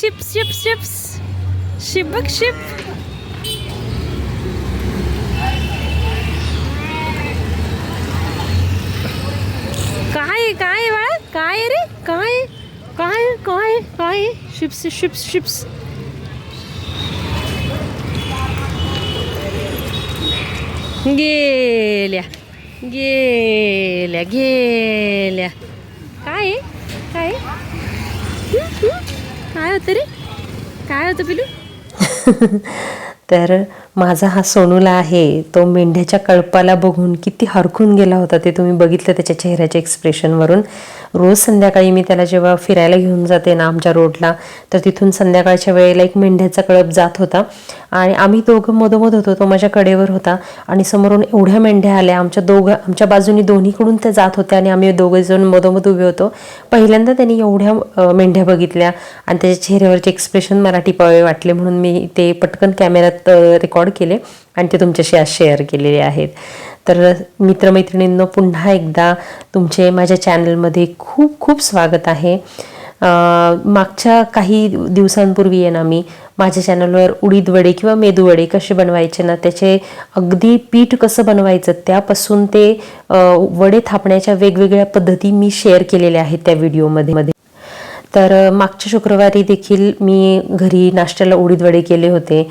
Ship ship ships ship बघ ship काय काय आहे बाळा काय आहे रे काय काय काय काय शिप्स शिप्स शिप्स गेल्या गेल्या गेल्या काय आहे? काय आहे? हं, हं? काय होतं रे? काय होतं पिलू? तर माझा हा सोनूला आहे तो मेंढ्याच्या कळपाला बघून किती हरखून गेला होता ते तुम्ही बघितलं त्याच्या चेहऱ्याच्या एक्सप्रेशनवरून रोज संध्याकाळी मी त्याला जेव्हा फिरायला घेऊन जाते ना आमच्या रोडला तर तिथून संध्याकाळच्या वेळेला एक मेंढ्याचा कळप जात होता. आणि आम्ही दोघं मधोमध होतो तो माझ्या कडेवर होता. आणि समोरून एवढ्या मेंढ्या आल्या आमच्या दोघं आमच्या बाजूनी दोन्हीकडून त्या जात होत्या आणि आम्ही दोघेजण मधोमध उभे होतो. पहिल्यांदा त्यांनी एवढ्या मेंढ्या बघितल्या आणि त्याच्या चेहऱ्यावरचे एक्सप्रेशन मला टिपावे वाटले म्हणून मी ते पटकन कॅमेऱ्यात रेकॉर्ड केले आणि ते तुमच्याशी आज शेअर केलेले आहेत. तर मित्रमैत्रिणींनो पुन्हा एकदा तुमचे माझ्या चॅनलमध्ये खूप खूप स्वागत आहे. मागच्या काही दिवसांपूर्वी आहे ना मी माझ्या चॅनलवर उडीद वडे किंवा मेदू वडे कसे बनवायचे ना त्याचे अगदी पीठ कसं बनवायचं त्यापासून ते वडे थापण्याच्या वेगवेगळ्या पद्धती मी शेअर केलेल्या आहेत त्या व्हिडिओमध्ये. मध्ये तर मागच्या शुक्रवारी देखील मी घरी नाश्त्याला उडीद वडे केले होते.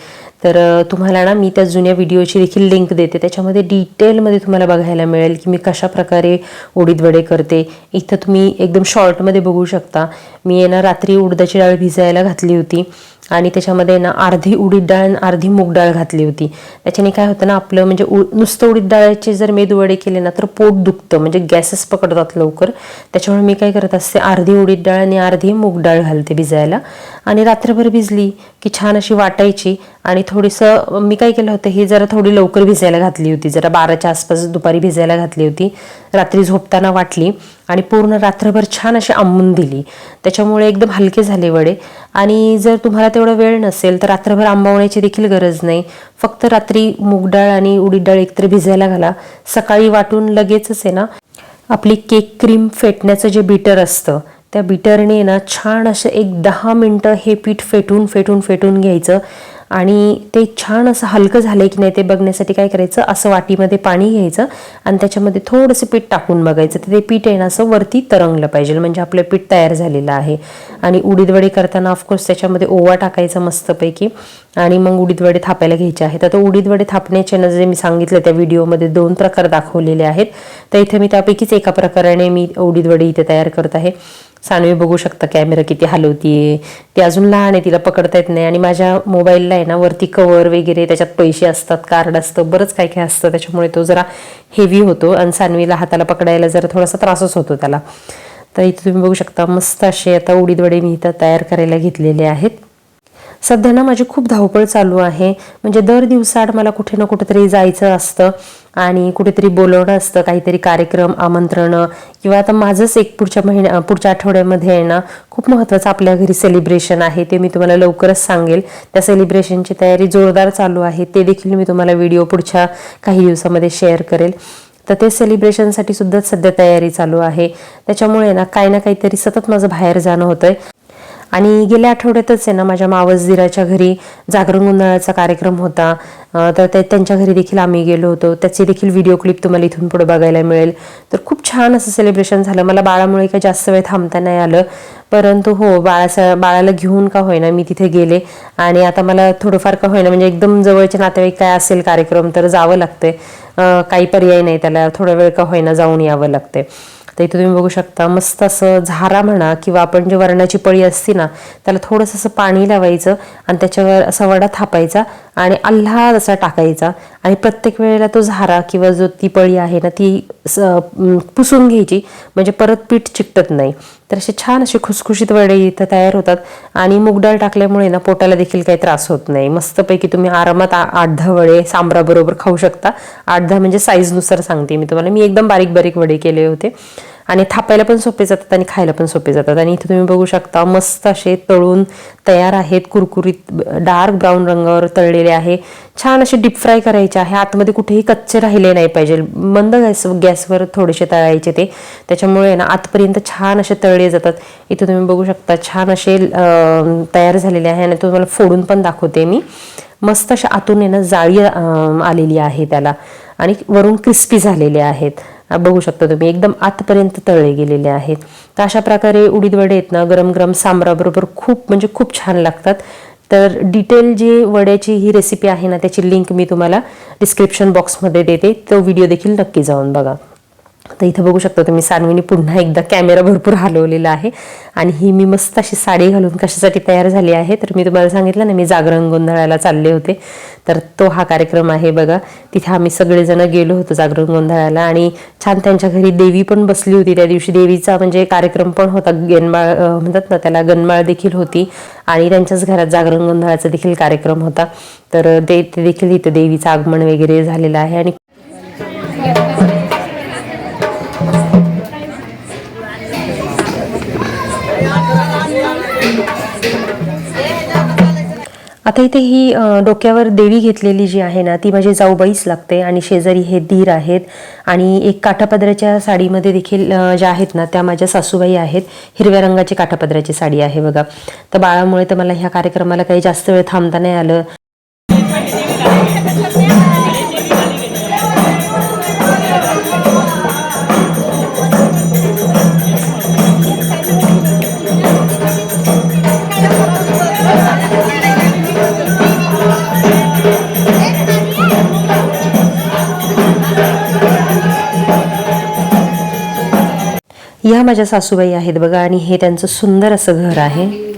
तर तुम्हाला ना मी त्या जुन्या व्हिडिओची देखील लिंक देते. त्याच्यामध्ये डिटेलमध्ये तुम्हाला बघायला मिळेल की मी कशा प्रकारे उडीद वडे करते. इथं तुम्ही एकदम शॉर्टमध्ये बघू शकता. मी आहे ना रात्री उडदाची डाळ भिजायला घातली होती. आणि त्याच्यामध्ये ना अर्धी उडीद डाळ आणि अर्धी मूग डाळ घातली होती. त्याच्याने काय होतं ना आपलं म्हणजे उ नुसतं उडीद डाळाचे जर मेदूवडे केले ना तर पोट दुखतं. म्हणजे गॅसेस पकडतात लवकर. त्याच्यामुळे मी काय करत असते अर्धी उडीद डाळ आणि अर्धी मूग डाळ घालते भिजायला. आणि रात्रभर भिजली की छान अशी वाटायची. आणि थोडीसं मी काय केलं होतं ही जरा थोडी लवकर भिजायला घातली होती. जरा बाराच्या आसपास दुपारी भिजायला घातली होती. रात्री झोपताना वाटली आणि पूर्ण रात्रभर छान अशी आंबून दिली. त्याच्यामुळे एकदम हलके झाले वडे. आणि जर तुम्हाला तेवढा वेळ नसेल तर रात्रभर आंबवण्याची देखील गरज नाही. फक्त रात्री मूग डाळ आणि उडीद डाळ एकत्र भिजायला घाला. सकाळी वाटून लगेचच आहे ना आपली केक क्रीम फेटण्याचं जे बीटर असतं त्या बीटरने ना छान असं एक दहा मिनटं हे पीठ फेटून फेटून फेटून घ्यायचं. आणि ते छान असं हलकं झालं की नाही ते बघण्यासाठी काय करायचं? असं वाटीमध्ये पाणी घ्यायचं आणि त्याच्यामध्ये थोडंसं पीठ टाकून बघायचं. तर ते पीठ आहे ना असं वरती तरंगलं पाहिजे. म्हणजे आपलं पीठ तयार झालेलं आहे. आणि उडीदवडे करताना ऑफकोर्स त्याच्यामध्ये ओवा टाकायचा मस्तपैकी. आणि मग उडीदवडे थापायला घ्यायचे आहेत. आता उडीदवडे थापण्याचे ना जे मी सांगितलं त्या व्हिडिओमध्ये दोन प्रकार दाखवलेले आहेत. तर इथे मी त्यापैकीच एका प्रकाराने मी उडीदवडे इथे तयार करत आहे. सानवी बघू शकता कॅमेरा किती हलवतीये. ती अजून लहान आहे तिला पकडता येत नाही. आणि माझ्या मोबाईलला आहे ना वरती कवर वगैरे त्याच्यात पैसे असतात कार्ड असतं बरंच काय काय असतं. त्याच्यामुळे तो जरा हेवी होतो आणि सानवीला हाताला पकडायला जरा थोडासा त्रासच होतो त्याला. तर इथे तुम्ही बघू शकता मस्त असे आता उडीद वडे मी इथं तयार करायला घेतलेले आहेत. सध्या ना माझी खूप धावपळ चालू आहे. म्हणजे दर दिवसाआड मला कुठे ना कुठेतरी जायचं असतं आणि कुठेतरी बोलवणं असतं. काहीतरी कार्यक्रम आमंत्रणं किंवा आता माझंच एक पुढच्या महिन्या पुढच्या आठवड्यामध्ये आहे ना खूप महत्त्वाचं आपल्या घरी सेलिब्रेशन आहे. ते मी तुम्हाला लवकरच सांगेल. त्या सेलिब्रेशनची तयारी जोरदार चालू आहे. ते देखील मी तुम्हाला व्हिडिओ पुढच्या काही दिवसामध्ये शेअर करेल. तर ते सेलिब्रेशनसाठी सुद्धा सध्या तयारी चालू आहे. त्याच्यामुळे ना काही ना काहीतरी सतत माझं बाहेर जाणं होतंय. आणि गेल्या आठवड्यातच आहे ना माझ्या मावसदिराच्या घरी जागरण गोंधळाचा कार्यक्रम होता. तर ते त्यांच्या घरी देखील आम्ही गेलो होतो. त्याची देखील व्हिडिओ क्लिप तुम्हाला इथून पुढे बघायला मिळेल. तर खूप छान असं सेलिब्रेशन झालं. मला बाळामुळे काही जास्त वेळ थांबता नाही आलं. परंतु हो बाळाचा बाळाला घेऊन का होईना मी तिथे गेले. आणि आता मला थोडंफार का होईना म्हणजे एकदम जवळचे नातेवाईक काय असेल कार्यक्रम तर जावं लागते काही पर्याय नाही त्याला. थोडा वेळ का होईना जाऊन यावं लागते तर इथं तुम्ही बघू शकता मस्त असं झारा म्हणा किंवा आपण जे वरणाची पळी असते ना त्याला थोडंसं असं पाणी लावायचं आणि त्याच्यावर असा वडा थापायचा आणि आल्हाद असा टाकायचा. आणि प्रत्येक वेळेला तो झारा किंवा जो ती पळी आहे ना ती स- पुसून घ्यायची. म्हणजे परत पीठ चिकटत नाही. तर असे छान असे खुसखुशीत वडे इथं तयार होतात. आणि मूगडाळ टाकल्यामुळे ना पोटाला देखील काही त्रास होत नाही. मस्तपैकी तुम्ही आरामात आठ दहा वडे सांबराबरोबर खाऊ शकता. आठ दहा म्हणजे साईजनुसार सांगते मी तुम्हाला. मी एकदम बारीक बारीक वडे केले होते. आणि थापायला पण सोपे जातात आणि खायला पण सोपे जातात. आणि इथे तुम्ही बघू शकता मस्त असे तळून तयार आहेत कुरकुरीत डार्क ब्राऊन रंगावर तळलेले आहे. छान असे डीप फ्राय करायचे आहे. आतमध्ये कुठेही कच्चे राहिले नाही पाहिजे. मंद गॅस गॅसवर थोडेसे तळायचे ते. त्याच्यामुळे ना आतपर्यंत छान असे तळले जातात. इथे तुम्ही बघू शकता छान असे तयार झालेले आहे. आणि तुम्हाला फोडून पण दाखवते मी. मस्त अशा आतून आहे ना जाळी आलेली आहे त्याला. आणि वरून क्रिस्पी झालेले आहेत. बघू शकता तुम्ही. एकदम आतपर्यंत तळले गेलेले आहेत. तर अशा प्रकारे उडीद वडे आहेत ना गरम गरम सांबराबरोबर खूप म्हणजे खूप छान लागतात. तर डिटेल जी वड्याची ही रेसिपी आहे ना त्याची लिंक मी तुम्हाला डिस्क्रिप्शन बॉक्समध्ये देते. तो व्हिडिओ देखील नक्की जाऊन बघा. तर इथं बघू शकता तुम्ही सानवीने पुन्हा एकदा कॅमेरा भरपूर हलवलेला आहे. आणि ही मी मस्त अशी साडी घालून कशासाठी तयार झाली आहे तर मी तुम्हाला सांगितलं ना मी जागरण गोंधळाला चालले होते. तर तो हा कार्यक्रम आहे बघा. तिथे आम्ही सगळेजण गेलो होतो जागरण गोंधळाला आणि छान त्यांच्या घरी देवी पण बसली होती. त्या दिवशी देवीचा म्हणजे कार्यक्रम पण होता गणमाळ म्हणतात ना त्याला गणमाळ देखील होती. आणि त्यांच्याच घरात जागरण गोंधळाचा देखील कार्यक्रम होता. तर ते देखील इथं देवीचं आगमन वगैरे झालेलं आहे. आणि आता इथे ही डोक्यावर देवी घेतलेली जी आहे ना ती माझी जाऊबाईच लागते आणि शेजारी हे धीर आहेत. आणि एक काठापदराच्या साडीमध्ये देखील ज्या आहेत ना त्या माझ्या सासूबाई आहेत. हिरव्या रंगाची काठापदराची साडी आहे बघा. तर बाळामुळे तर मला ह्या कार्यक्रमाला काही जास्त वेळ थांबता नाही आलं. माझ्या सासूबाई आहेत बघा आणि हे त्यांचं सुंदर असं घर आहे.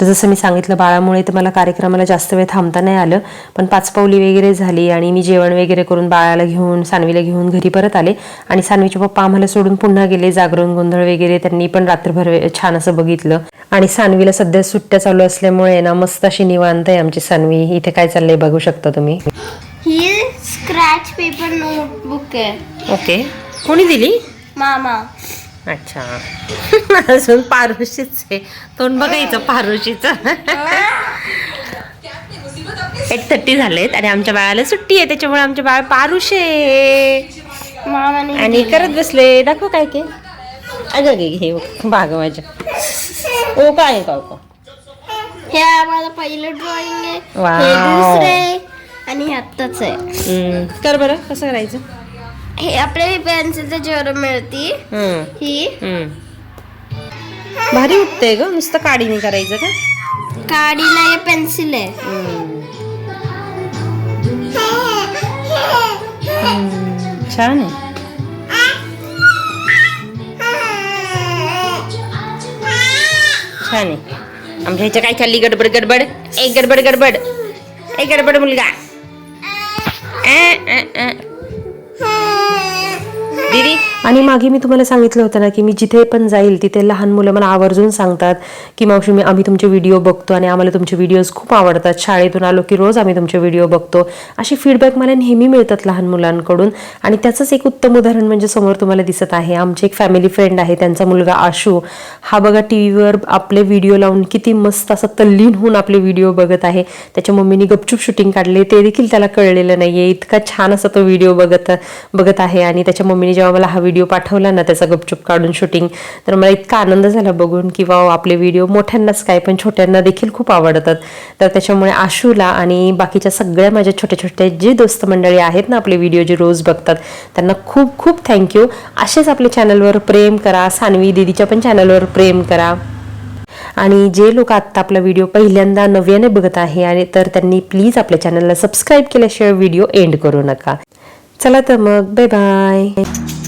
तर जसं मी सांगितलं बाळामुळे तर मला कार्यक्रमाला जास्त वेळ थांबता नाही आलं. पण पाचपावली वगैरे झाली आणि मी जेवण वगैरे करून बाळाला घेऊन सानवीला घेऊन घरी परत आले. आणि सानवीचे पप्पा आम्हाला सोडून पुन्हा गेले जागरण गोंधळ वगैरे त्यांनी पण रात्रभर छान असं बघितलं. आणि सानवीला सध्या सुट्ट्या चालू असल्यामुळे ना मस्त अशी निवांत आहे आमची सानवी. इथे काय चाललंय बघू शकता तुम्ही. ही स्क्रॅच पेपर नोटबुक आहे. ओके कोणी दिली? मामा. अच्छा. अजून पारुशीच आहे. तोंड बघायचं पारुशीचं. एट थर्टी झालेत आणि आमच्या बाळाला सुट्टी आहे त्याच्यामुळे आमचे बाळ पारुश आणि करत बसले. दाखव काय के अगं गे हे बाग माझ्या. ओ काय काय? हे माझं पहिलं ड्रॉइंग आहे. आणि आत्ताच आहे. कर बरं कसं करायचं? हे आपल्याला पेन्सिल त्याच्यावर मिळती हम्म, ही. हम्म. भारी उठतंय ग नुसतं काडीने करायचं का? काडी नाही पेन्सिल आहे. छान आहे. छान आहे. आमच्या ह्याच्या काय चालली गडबड गडबड. एक गडबड गडबड. एक गडबड मुलगा. अ, अ, अ. आणि मागे मी तुम्हाला सांगितलं होतं ना की मी जिथे पण जाईल तिथे लहान मुलं मला आवर्जून सांगतात की मावशी मी आम्ही तुमचे व्हिडिओ बघतो आणि आम्हाला तुमचे व्हिडिओज खूप आवडतात. शाळेतून आलो की रोज आम्ही तुमचे व्हिडिओ बघतो. अशी फीडबॅक मला नेहमी मिळतात लहान मुलांकडून. आणि त्याचंच एक उत्तम उदाहरण म्हणजे समोर तुम्हाला दिसत आहे. आमचे एक फॅमिली फ्रेंड आहे त्यांचा मुलगा आशू. हा बघा टी व्हीवर आपले व्हिडिओ लावून किती मस्त असं तल्लीन होऊन आपले व्हिडिओ बघत आहे. त्याच्या मम्मीने गपचूप शूटिंग काढले. ते देखील त्याला कळलेलं नाहीये. इतका छान असा तो व्हिडिओ बघत बघत आहे. आणि त्याच्या मम्मीने जेव्हा मला हा व्हिडिओ व्हिडिओ पाठवला ना त्याचा गपचूप काढून शूटिंग तर मला इतका आनंद झाला बघून की वा आपले व्हिडिओ मोठ्यांनाच काय पण छोट्यांना देखील खूप आवडतात. तर त्याच्यामुळे आशूला आणि बाकीच्या सगळ्या माझ्या छोट्या छोट्या जे दोस्त मंडळी आहेत ना आपले व्हिडिओ जे रोज बघतात त्यांना खूप खूप थँक्यू असेच आपल्या चॅनलवर प्रेम करा सानवी दीदीच्या पण चॅनलवर प्रेम करा. आणि जे लोक आत्ता आपला व्हिडिओ पहिल्यांदा नव्याने बघत आहे आणि तर त्यांनी प्लीज आपल्या चॅनलला सबस्क्राईब केल्याशिवाय व्हिडिओ एंड करू नका. चला तर मग बाय बाय